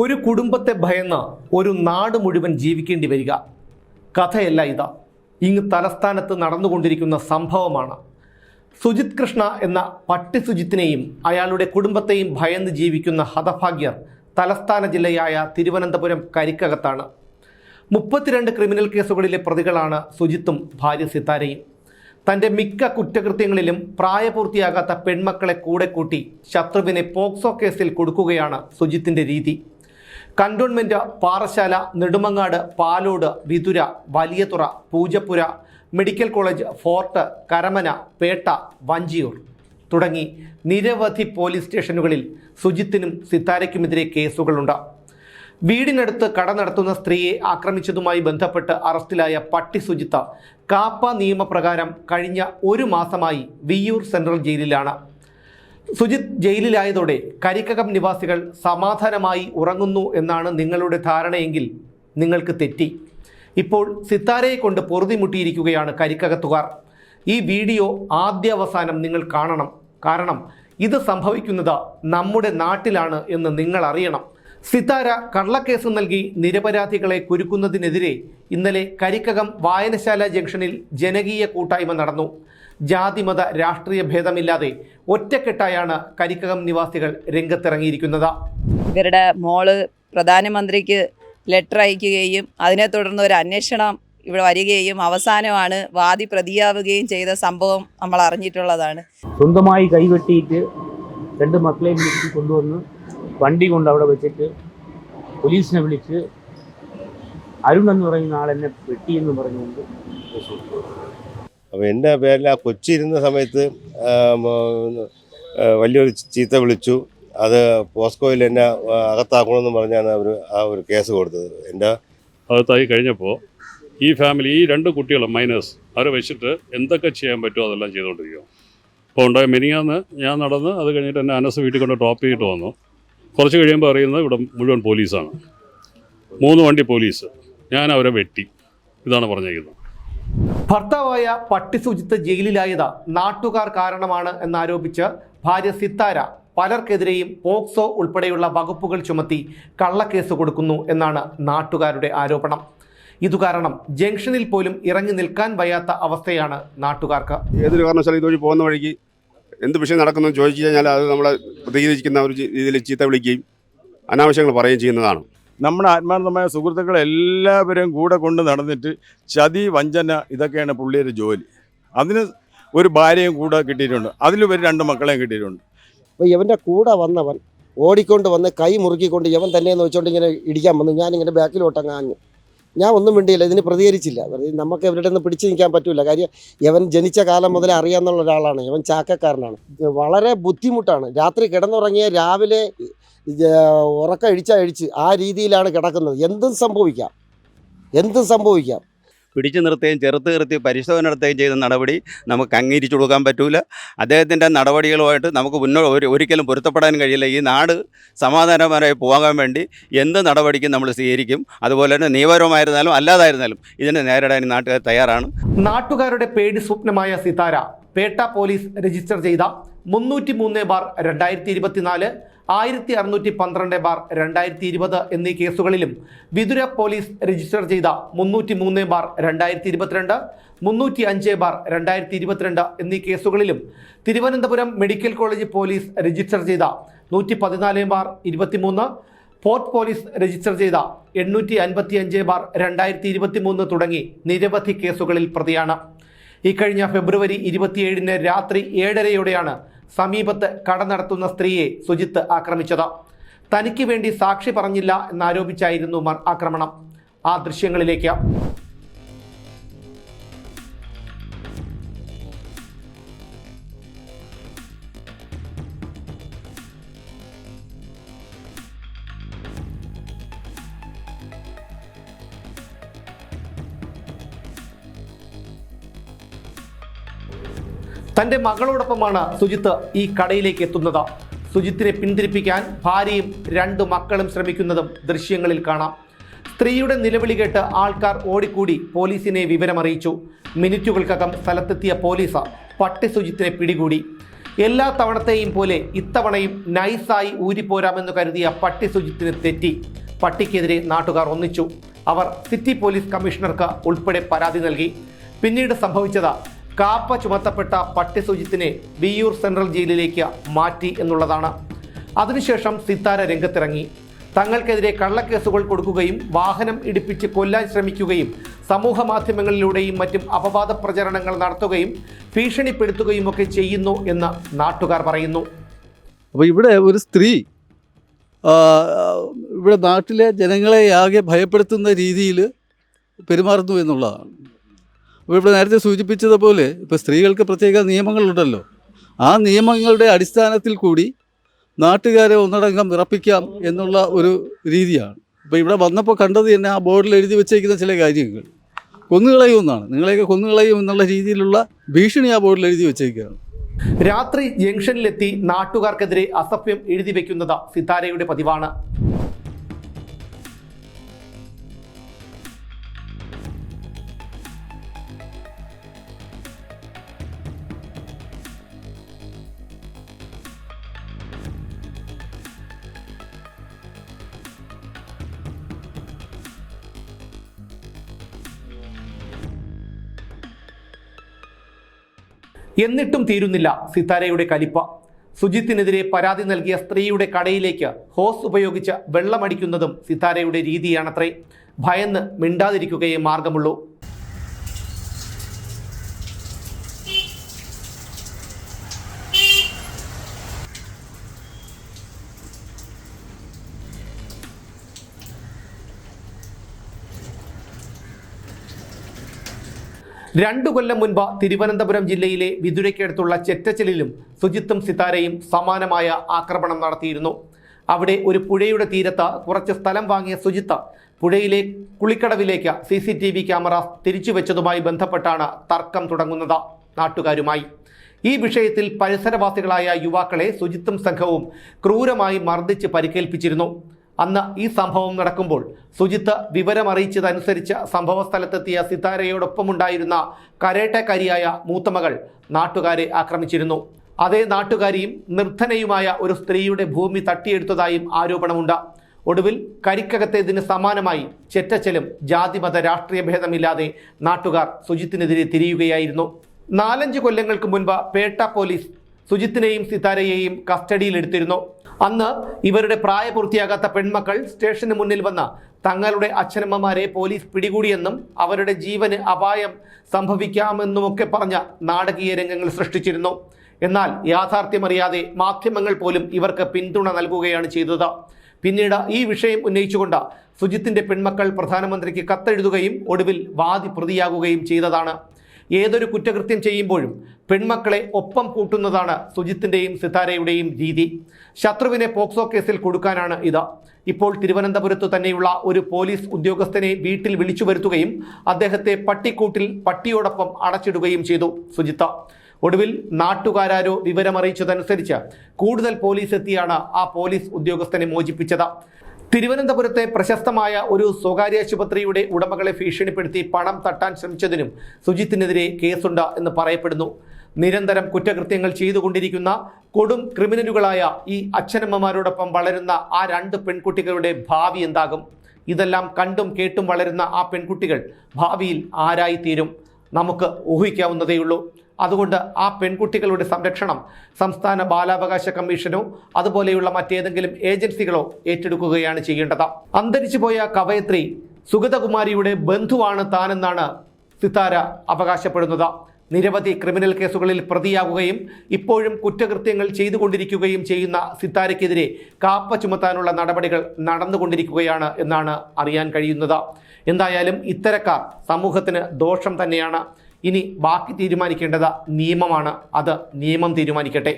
ഒരു കുടുംബത്തെ ഭയന്ന് ഒരു നാട് മുഴുവൻ ജീവിക്കേണ്ടി വരിക. കഥയല്ല ഇതാ. ഇങ്ങ് തലസ്ഥാനത്ത് നടന്നുകൊണ്ടിരിക്കുന്ന സംഭവമാണ്. സുജിത് കൃഷ്ണ എന്ന പട്ടി സുജിത്തിനെയും അയാളുടെ കുടുംബത്തെയും ഭയന്ന് ജീവിക്കുന്ന ഹതഭാഗ്യർ തലസ്ഥാന ജില്ലയായ തിരുവനന്തപുരം കരിക്കകത്താണ്. മുപ്പത്തിരണ്ട് ക്രിമിനൽ കേസുകളിലെ പ്രതികളാണ് സുജിത്തും ഭാര്യ സിത്താരയും. തന്റെ മിക്ക കുറ്റകൃത്യങ്ങളിലും പ്രായപൂർത്തിയാകാത്ത പെൺമക്കളെ കൂടെ കൂട്ടി ശത്രുവിനെ പോക്സോ കേസിൽ കൊടുക്കുകയാണ് സുജിത്തിന്റെ രീതി. Cantonment Parassala Nedumangad Palode Vithura Valiyathura Poojappura medical college fort Karamana Pettah Vanchiyoor. തുടങ്ങി നിരവധി പോലീസ് സ്റ്റേഷനുകളിൽ സുജിത്തിനും സിത്താരയ്ക്കുമെതിരെ കേസുകളുണ്ട്. വീടിനടുത്ത് കട നടത്തുന്ന സ്ത്രീയെ ആക്രമിച്ചതുമായി ബന്ധപ്പെട്ട് അറസ്റ്റിലായ പട്ടി സുജിത്ത കാപ്പ നിയമപ്രകാരം കഴിഞ്ഞ ഒരു മാസമായി വിയ്യൂർ സെൻട്രൽ ജയിലിലാണ്. സുജിത് ജയിലിലായതോടെ കരിക്കകം നിവാസികൾ സമാധാനമായി ഉറങ്ങുന്നു എന്നാണ് നിങ്ങളുടെ ധാരണയെങ്കിൽ നിങ്ങൾക്ക് തെറ്റി. ഇപ്പോൾ സിത്താരയെ കൊണ്ട് പൊറുതിമുട്ടിയിരിക്കുകയാണ് കരിക്കകത്തുകാർ. ഈ വീഡിയോ ആദ്യാവസാനം നിങ്ങൾ കാണണം. കാരണം ഇത് സംഭവിക്കുന്നത് നമ്മുടെ നാട്ടിലാണ് എന്ന് നിങ്ങൾ അറിയണം. സിത്താര കള്ളക്കേസ് നൽകി നിരപരാധികളെ കുരുക്കുന്നതിനെതിരെ ഇന്നലെ കരിക്കകം വായനശാല ജംഗ്ഷനിൽ ജനകീയ കൂട്ടായ്മ നടന്നു. ജാതിമത രാഷ്ട്രീയ ഭേദമില്ലാതെ ഒറ്റക്കെട്ടായാണ് കരിക്കകം നിവാസികൾ രംഗത്തിറങ്ങിയിരിക്കുന്നത്. ഇവരുടെ മോൾ പ്രധാനമന്ത്രിക്ക് ലെറ്റർ അയക്കുകയും അതിനെ തുടർന്ന് ഒരു അന്വേഷണം ഇവിടെ വരികയും അവസാനമാണ് വാദി പ്രതിയാവുകയും ചെയ്ത സംഭവം നമ്മൾ അറിഞ്ഞിട്ടുള്ളതാണ്. സ്വന്തമായി കൈവെട്ടിയിട്ട് രണ്ട് മക്കളെയും കൊണ്ടുവന്ന് വണ്ടി കൊണ്ട് അവിടെ വെച്ചിട്ട് പോലീസിനെ വിളിച്ച് അരുൺ എന്ന് പറയുന്ന ആളെന്നെ വെട്ടി എന്ന് പറഞ്ഞുകൊണ്ട് അപ്പം. അപ്പോൾ എന്റെ പേരിൽ ആ കൊച്ചി ഇരുന്ന സമയത്ത് വലിയൊരു ചീത്ത വിളിച്ചു. അത് പോസ്കോയിൽ എന്നെ അകത്താക്കണമെന്ന് പറഞ്ഞാണ് അവർ ആ ഒരു കേസ് കൊടുത്തത്. എന്റെ അകത്തായി കഴിഞ്ഞപ്പോൾ ഈ ഫാമിലി ഈ രണ്ട് കുട്ടികളും മൈനേഴ്സ് അവരെ വെച്ചിട്ട് എന്തൊക്കെ ചെയ്യാൻ പറ്റുമോ അതെല്ലാം ചെയ്തുകൊണ്ടിരിക്കും അപ്പോൾ ഉണ്ടായ മിനിങ്ങാന്ന് ഞാൻ നടന്ന് അത് കഴിഞ്ഞിട്ട് എന്നെ അനസ് വീട്ടിൽ കൊണ്ട് ഡ്രോപ്പ് ചെയ്തിട്ട് വന്നു. കുറച്ച് കഴിയുമ്പോൾ അറിയുന്നത് ഇവിടെ മുഴുവൻ പോലീസാണ്. മൂന്ന് വണ്ടി പോലീസ്. ഞാൻ അവരെ വെട്ടി. ഇതാണ് പറഞ്ഞേക്കുന്നത് ഭർത്താവായ പട്ടി സുജിത്ത് ജയിലിലായത് നാട്ടുകാർ കാരണമാണ് എന്നാരോപിച്ച് ഭാര്യ സിത്താര പലർക്കെതിരെയും പോക്സോ ഉൾപ്പെടെയുള്ള വകുപ്പുകൾ ചുമത്തി കള്ളക്കേസ് കൊടുക്കുന്നു എന്നാണ് നാട്ടുകാരുടെ ആരോപണം. ഇതു കാരണം ജംഗ്ഷനിൽ പോലും ഇറങ്ങി നിൽക്കാൻ വയ്യാത്ത അവസ്ഥയാണ് നാട്ടുകാർക്ക്. ഏതൊരു കാരണവശാലും ഇതുവഴി പോകുന്ന വഴിക്ക് എന്ത് വിഷയം നടക്കുന്നു ചോദിച്ചു കഴിഞ്ഞാൽ അത് നമ്മളെ പ്രതികരിക്കുന്ന ഒരു രീതിയിൽ ചീത്ത വിളിക്കുകയും അനാവശ്യങ്ങൾ പറയുകയും ചെയ്യുന്നതാണ്. നമ്മുടെ ആത്മാർത്ഥമായ സുഹൃത്തുക്കളെല്ലാവരും കൂടെ കൊണ്ട് നടന്നിട്ട് ചതി വഞ്ചന ഇതൊക്കെയാണ് പുള്ളിയുടെ ജോലി. അതിന് ഒരു ഭാര്യയും കൂടെ കിട്ടിയിട്ടുണ്ട്. അതിലുപരി രണ്ട് മക്കളെയും കിട്ടിയിട്ടുണ്ട്. അപ്പോൾ ഇവന്റെ കൂടെ വന്നവൻ ഓടിക്കൊണ്ട് വന്ന് കൈ മുറുക്കിക്കൊണ്ട് ഇവൻ തന്നെയെന്ന് വെച്ചുകൊണ്ട് ഇങ്ങനെ ഇടിക്കാൻ വന്നു. ഞാനിങ്ങനെ ബാക്കിലോട്ടങ്ങ് ആഞ്ഞു. ഞാൻ ഒന്നും മിണ്ടിയില്ല ഇതിന് പ്രതികരിച്ചില്ല. നമുക്ക് ഇവരുടെ നിന്ന് പിടിച്ചു നിൽക്കാൻ പറ്റില്ല കാര്യം ഇവൻ ജനിച്ച കാലം മുതലേ അറിയാമെന്നുള്ള ഒരാളാണ്. ഇവൻ ചാക്കക്കാരനാണ്. വളരെ ബുദ്ധിമുട്ടാണ്. രാത്രി കിടന്നുറങ്ങിയ രാവിലെ ഉറക്കഴിച്ചഴിച്ച് ആ രീതിയിലാണ് കിടക്കുന്നത്. എന്തും സംഭവിക്കാം. എന്തും സംഭവിക്കാം. പിടിച്ചു നിർത്തുകയും ചെറുത്ത് നിർത്തി പരിശോധന നടത്തുകയും ചെയ്ത നടപടി നമുക്ക് അംഗീകരിച്ചു കൊടുക്കാൻ പറ്റൂല. അദ്ദേഹത്തിന്റെ നടപടികളുമായിട്ട് നമുക്ക് മുന്നോ ഒരു ഒരിക്കലും പൊരുത്തപ്പെടാൻ കഴിയില്ല. ഈ നാട് സമാധാനപരമായി പോകാൻ വേണ്ടി എന്ത് നടപടിക്കും നമ്മൾ സ്വീകരിക്കും. അതുപോലെ തന്നെ നിയമപരമായിരുന്നാലും അല്ലാതായിരുന്നാലും ഇതിനെ നേരിടാൻ നാട്ടുകാർ തയ്യാറാണ്. നാട്ടുകാരുടെ പേടി സ്വപ്നമായ സിതാര പേട്ട പോലീസ് രജിസ്റ്റർ ചെയ്ത മുന്നൂറ്റി മൂന്ന് ബാർ രണ്ടായിരത്തി ഇരുപത്തിനാല് ആയിരത്തി അറുന്നൂറ്റി പന്ത്രണ്ട് ബാർ രണ്ടായിരത്തി ഇരുപത് എന്നീ കേസുകളിലും വിതുര പോലീസ് രജിസ്റ്റർ ചെയ്ത മുന്നൂറ്റി മൂന്ന് ബാർ രണ്ടായിരത്തി ഇരുപത്തിരണ്ട് മുന്നൂറ്റി അഞ്ച് ബാർ രണ്ടായിരത്തി ഇരുപത്തിരണ്ട് എന്നീ കേസുകളിലും Thiruvananthapuram medical college police register ചെയ്ത നൂറ്റി പതിനാല് ബാർ ഇരുപത്തിമൂന്ന് പോർട്ട് പോലീസ് രജിസ്റ്റർ ചെയ്ത എണ്ണൂറ്റി അൻപത്തി അഞ്ച് ബാർ രണ്ടായിരത്തി ഇരുപത്തി മൂന്ന് തുടങ്ങി നിരവധി കേസുകളിൽ പ്രതിയാണ്. ഇക്കഴിഞ്ഞ ഫെബ്രുവരി ഇരുപത്തിയേഴിന് രാത്രി ഏഴരയോടെയാണ് സമീപത്ത് കട നടത്തുന്ന സ്ത്രീയെ സുജിത്ത് ആക്രമിച്ചത്. തനിക്ക് വേണ്ടി സാക്ഷി പറഞ്ഞില്ല എന്നാരോപിച്ചായിരുന്നു ആക്രമണം. ആ ദൃശ്യങ്ങളിലേക്ക്. തന്റെ മകളോടൊപ്പമാണ് സുജിത്ത് ഈ കടയിലേക്ക് എത്തുന്നത്. സുജിത്തിനെ പിന്തിരിപ്പിക്കാൻ ഭാര്യയും രണ്ട് മക്കളും ശ്രമിക്കുന്നതും ദൃശ്യങ്ങളിൽ കാണാം. സ്ത്രീയുടെ നിലവിളി കേട്ട് ആൾക്കാർ ഓടിക്കൂടി പോലീസിനെ വിവരമറിയിച്ചു. മിനിറ്റുകൾക്കകം സ്ഥലത്തെത്തിയ പോലീസ് പട്ടി സുജിത്തിനെ പിടികൂടി. എല്ലാ തവണത്തെയും പോലെ ഇത്തവണയും നൈസായി ഊരിപ്പോരാമെന്ന് കരുതിയ പട്ടി സുജിത്തിന് തെറ്റി. പട്ടിക്കെതിരെ നാട്ടുകാർ ഒന്നിച്ചു. അവർ സിറ്റി പോലീസ് കമ്മീഷണർക്ക് ഉൾപ്പെടെ പരാതി നൽകി. പിന്നീട് സംഭവിച്ചത് കാപ്പ ചുമത്തപ്പെട്ട പട്ടി വിയൂർ സെൻട്രൽ ജയിലിലേക്ക് മാറ്റി എന്നുള്ളതാണ്. അതിനുശേഷം സിത്താര രംഗത്തിറങ്ങി. തങ്ങൾക്കെതിരെ കള്ളക്കേസുകൾ കൊടുക്കുകയും വാഹനം ഇടിപ്പിച്ച് കൊല്ലാൻ ശ്രമിക്കുകയും സമൂഹ മാധ്യമങ്ങളിലൂടെയും മറ്റും അപവാദ പ്രചരണങ്ങൾ നടത്തുകയും ഭീഷണിപ്പെടുത്തുകയും ഒക്കെ ചെയ്യുന്നു എന്ന് നാട്ടുകാർ പറയുന്നു. അപ്പോൾ ഇവിടെ ഒരു സ്ത്രീ ഇവിടെ നാട്ടിലെ ജനങ്ങളെ ആകെ ഭയപ്പെടുത്തുന്ന രീതിയിൽ പെരുമാറുന്നു എന്നുള്ളതാണ്. ഇവിടെ നേരത്തെ സൂചിപ്പിച്ചതുപോലെ ഇപ്പോൾ സ്ത്രീകൾക്ക് പ്രത്യേക നിയമങ്ങളുണ്ടല്ലോ. ആ നിയമങ്ങളുടെ അടിസ്ഥാനത്തിൽ കൂടി നാട്ടുകാരെ ഒന്നടങ്കം വിറപ്പിക്കാം എന്നുള്ള ഒരു രീതിയാണ്. ഇപ്പോൾ ഇവിടെ വന്നപ്പോൾ കണ്ടത് തന്നെ ആ ബോർഡിൽ എഴുതി വെച്ചേക്കുന്ന ചില കാര്യങ്ങൾ. കൊന്നുകളയും എന്നാണ് നിങ്ങളെയൊക്കെ കൊന്നുകളയും എന്നുള്ള രീതിയിലുള്ള ഭീഷണി ആ ബോർഡിൽ എഴുതി വെച്ചേക്കുകയാണ്. രാത്രി ജംഗ്ഷനിലെത്തി നാട്ടുകാർക്കെതിരെ അസഭ്യം എഴുതി വെക്കുന്നത് സിതാരയുടെ പതിവാണ്. എന്നിട്ടും തീരുന്നില്ല സിതാരയുടെ കലിപ്പ. സുജിത്തിനെതിരെ പരാതി നൽകിയ സ്ത്രീയുടെ കടയിലേക്ക് ഹോസ് ഉപയോഗിച്ച് വെള്ളമടിക്കുന്നതും സിതാരയുടെ രീതിയാണത്രേ. ഭയന്ന് മിണ്ടാതിരിക്കുകയേ മാർഗമുള്ളൂ. രണ്ടു കൊല്ലം മുൻപ് തിരുവനന്തപുരം ജില്ലയിലെ വിതുരയ്ക്കടുത്തുള്ള ചെറ്റച്ചലിലും സുജിത്തും സിതാരയും സമാനമായ ആക്രമണം നടത്തിയിരുന്നു. അവിടെ ഒരു പുഴയുടെ തീരത്ത് കുറച്ച് സ്ഥലം വാങ്ങിയ സുജിത്ത് പുഴയിലെ കുളിക്കടവിലേക്ക് C C T V camera തിരിച്ചു വെച്ചതുമായി ബന്ധപ്പെട്ടാണ് തർക്കം തുടങ്ങുന്നത് നാട്ടുകാരുമായി. ഈ വിഷയത്തിൽ പരിസരവാസികളായ യുവാക്കളെ സുജിത്തും സംഘവും ക്രൂരമായി മർദ്ദിച്ച് പരിക്കേൽപ്പിച്ചിരുന്നു. അന്ന് ഈ സംഭവം നടക്കുമ്പോൾ സുജിത്ത് വിവരമറിയിച്ചതനുസരിച്ച് സംഭവസ്ഥലത്തെത്തിയ സിതാരയോടൊപ്പമുണ്ടായിരുന്ന കരേട്ടക്കാരിയായ മൂത്തമകൾ നാട്ടുകാരെ ആക്രമിച്ചിരുന്നു. അതേ നാട്ടുകാരിയും നിർദ്ധനയുമായ ഒരു സ്ത്രീയുടെ ഭൂമി തട്ടിയെടുത്തതായും ആരോപണമുണ്ട്. ഒടുവിൽ കരിക്കകത്തേതിന് സമാനമായി ചെറ്റച്ചലും ജാതിമത രാഷ്ട്രീയ ഭേദമില്ലാതെ നാട്ടുകാർ സുജിത്തിനെതിരെ തിരിയുകയായിരുന്നു. നാലഞ്ച് കൊല്ലങ്ങൾക്ക് മുൻപ് പേട്ട പോലീസ് സുജിത്തിനെയും സിതാരയെയും കസ്റ്റഡിയിലെടുത്തിരുന്നു. അന്ന് ഇവരുടെ പ്രായപൂർത്തിയാകാത്ത പെൺമക്കൾ സ്റ്റേഷന് മുന്നിൽ വന്ന തങ്ങളുടെ അച്ഛനമ്മമാരെ പോലീസ് പിടികൂടിയെന്നും അവരുടെ ജീവന് അപായം സംഭവിക്കാമെന്നുമൊക്കെ പറഞ്ഞ നാടകീയ രംഗങ്ങൾ സൃഷ്ടിച്ചിരുന്നു. എന്നാൽ യാഥാർത്ഥ്യമറിയാതെ മാധ്യമങ്ങൾ പോലും ഇവർക്ക് പിന്തുണ നൽകുകയാണ് ചെയ്തത്. പിന്നീട് ഈ വിഷയം ഉന്നയിച്ചുകൊണ്ട് സുജിത്തിന്റെ പെൺമക്കൾ പ്രധാനമന്ത്രിക്ക് കത്തെഴുതുകയും ഒടുവിൽ വാദി പ്രതിയാകുകയും ചെയ്തതാണ്. ഏതൊരു കുറ്റകൃത്യം ചെയ്യുമ്പോഴും പെൺമക്കളെ ഒപ്പം കൂട്ടുന്നതാണ് സുജിത്തിന്റെയും സിതാരയുടെയും രീതി. ശത്രുവിനെ പോക്സോ കേസിൽ കൊടുക്കാനാണ് ഇത്. ഇപ്പോൾ തിരുവനന്തപുരത്ത് തന്നെയുള്ള ഒരു പോലീസ് ഉദ്യോഗസ്ഥനെ വീട്ടിൽ വിളിച്ചു വരുത്തുകയും അദ്ദേഹത്തെ പട്ടിക്കൂട്ടിൽ പട്ടിയോടൊപ്പം അടച്ചിടുകയും ചെയ്തു സുജിത്ത. ഒടുവിൽ നാട്ടുകാരാരോ വിവരമറിയിച്ചതനുസരിച്ച് കൂടുതൽ പോലീസ് എത്തിയാണ് ആ പോലീസ് ഉദ്യോഗസ്ഥനെ മോചിപ്പിച്ചത്. തിരുവനന്തപുരത്തെ പ്രശസ്തമായ ഒരു സ്വകാര്യ ആശുപത്രിയുടെ ഉടമകളെ ഭീഷണിപ്പെടുത്തി പണം തട്ടാൻ ശ്രമിച്ചതിനും സുജിത്തിനെതിരെ കേസുണ്ട് എന്ന് പറയപ്പെടുന്നു. നിരന്തരം കുറ്റകൃത്യങ്ങൾ ചെയ്തുകൊണ്ടിരിക്കുന്ന കൊടും ക്രിമിനലുകളായ ഈ അച്ഛനമ്മമാരോടൊപ്പം വളരുന്ന ആ രണ്ട് പെൺകുട്ടികളുടെ ഭാവി എന്താകും? ഇതെല്ലാം കണ്ടും കേട്ടും വളരുന്ന ആ പെൺകുട്ടികൾ ഭാവിയിൽ ആരായിത്തീരും? നമുക്ക് ഊഹിക്കാവുന്നതേയുള്ളൂ. അതുകൊണ്ട് ആ പെൺകുട്ടികളുടെ സംരക്ഷണം സംസ്ഥാന ബാലാവകാശ കമ്മീഷനോ അതുപോലെയുള്ള മറ്റേതെങ്കിലും ഏജൻസികളോ ഏറ്റെടുക്കുകയാണ് ചെയ്യേണ്ടത്. അന്തരിച്ചുപോയ കവയത്രി സുഗതകുമാരിയുടെ ബന്ധുവാണ് താനെന്നാണ് സിത്താര അവകാശപ്പെടുന്നത്. നിരവധി ക്രിമിനൽ കേസുകളിൽ പ്രതിയാകുകയും ഇപ്പോഴും കുറ്റകൃത്യങ്ങൾ ചെയ്തുകൊണ്ടിരിക്കുകയും ചെയ്യുന്ന സിത്താരയ്ക്കെതിരെ കാപ്പ ചുമത്താനുള്ള നടപടികൾ നടന്നുകൊണ്ടിരിക്കുകയാണ് എന്നാണ് അറിയാൻ കഴിയുന്നത്. എന്തായാലും ഇത്തരക്കാർ സമൂഹത്തിന് ദോഷം തന്നെയാണ്. ഇനി ബാക്കി തീരുമാനിക്കേണ്ടത് നിയമമാണ്. അത് നിയമം തീരുമാനിക്കട്ടെ.